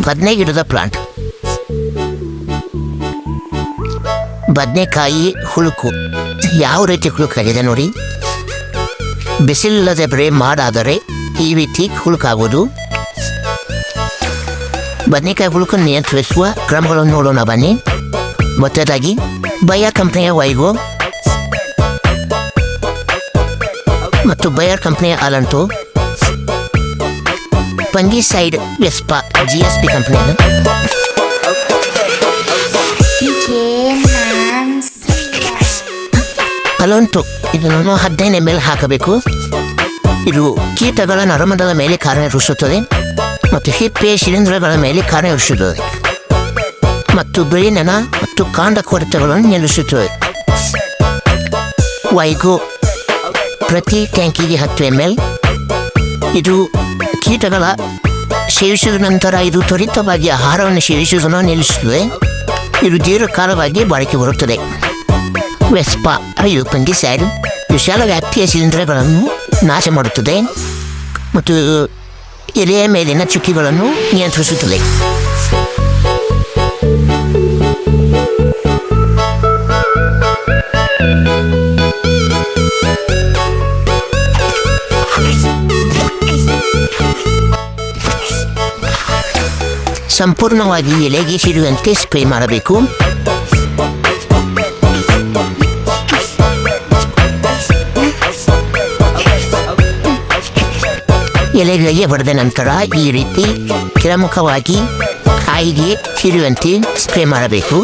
ಬದನೆ ಗಿಡದ ಪ್ಲಾಂಟ್ ಬದನೆಕಾಯಿ ಹುಳುಕು. ಯಾವ ರೀತಿ ಹುಳುಕಾಗಿದೆ ನೋಡಿ. ಬಿಸಿಲಿಲ್ಲದೆ ಬರೀ ಮಾಡಾದರೆ ಈ ರೀತಿ ಹುಳುಕಾಗುವುದು. ಬದನೆಕಾಯಿ ಹುಳುಕು ನಿಯಂತ್ರಿಸುವ ಕ್ರಮಗಳನ್ನು ನೋಡೋಣ ಬನ್ನಿ. ಮೊದಲಾಗಿ ಬಯರ್ ಕಂಪ್ನಿಯ ವೈಗೋ ಮತ್ತು ಬಯರ್ ಕಂಪ್ನಿಯ ಅಲಂಟು ಜಿ ಎಸ್ ಪಿ ಕಂಪನಿಯನ್ನು ಅಲಂಟು ಇದನ್ನು ಹದಿನೈದು ಎಂ ಎಲ್ ಹಾಕಬೇಕು. ಇದು ಕೀಟಗಳ ನರಮಂಡಲ ಮೇಲೆ ಕಾರ್ಯನಿರ್ವಹಿಸುತ್ತದೆ ಮತ್ತು ಹಿಪ್ಪೆ ಶಿಲೀಂಧ್ರಗಳ ಮೇಲೆ ಕಾರ್ಯನಿರ್ವಹಿಸುತ್ತದೆ ಮತ್ತು ಬಿಳಿನನ ಮತ್ತು ಕಾಂಡ ಕೊರತೆಗಳನ್ನು ನಿಲ್ಲಿಸುತ್ತದೆ. ವೈಗೋ ಪ್ರತಿ ಟ್ಯಾಂಕಿಗೆ ಹತ್ತು ಎಂ ಎಲ್ ಇದು ಕೀಟಗಳ ಸೇವಿಸಿದ ನಂತರ ಇದು ತ್ವರಿತವಾಗಿ ಆಹಾರವನ್ನು ಸೇವಿಸುವುದನ್ನು ನಿಲ್ಲಿಸುತ್ತದೆ. ಇದು ದೀರ್ಘಕಾಲವಾಗಿ ಬಾಳಿಕೆ ಬರುತ್ತದೆ. ವೆಸ್ಪಾ ಇದು ಸ್ಯಾರಿ ವಿಶಾಲ ವ್ಯಾಪ್ತಿಯ ಶಿಲೀಂಧ್ರಗಳನ್ನು ನಾಶ ಮಾಡುತ್ತದೆ ಮತ್ತು ಎಲೆಯ ಮೇಲಿನ ಚುಕ್ಕಿಗಳನ್ನು ನಿಯಂತ್ರಿಸುತ್ತದೆ. ಸಂಪೂರ್ಣವಾಗಿ ಎಲೆಗೆ ಸಿಡುವಂತೆ ಸ್ಪ್ರೇ ಮಾಡಬೇಕು ಎಲೆಗಳಿಗೆ ಹೊಡೆದ ನಂತರ ಈ ರೀತಿ ಕೆಳಮುಖವಾಗಿ ಕಾಯಿಗೆ ಸಿಡುವಂತೆ ಸ್ಪ್ರೇ ಮಾಡಬೇಕು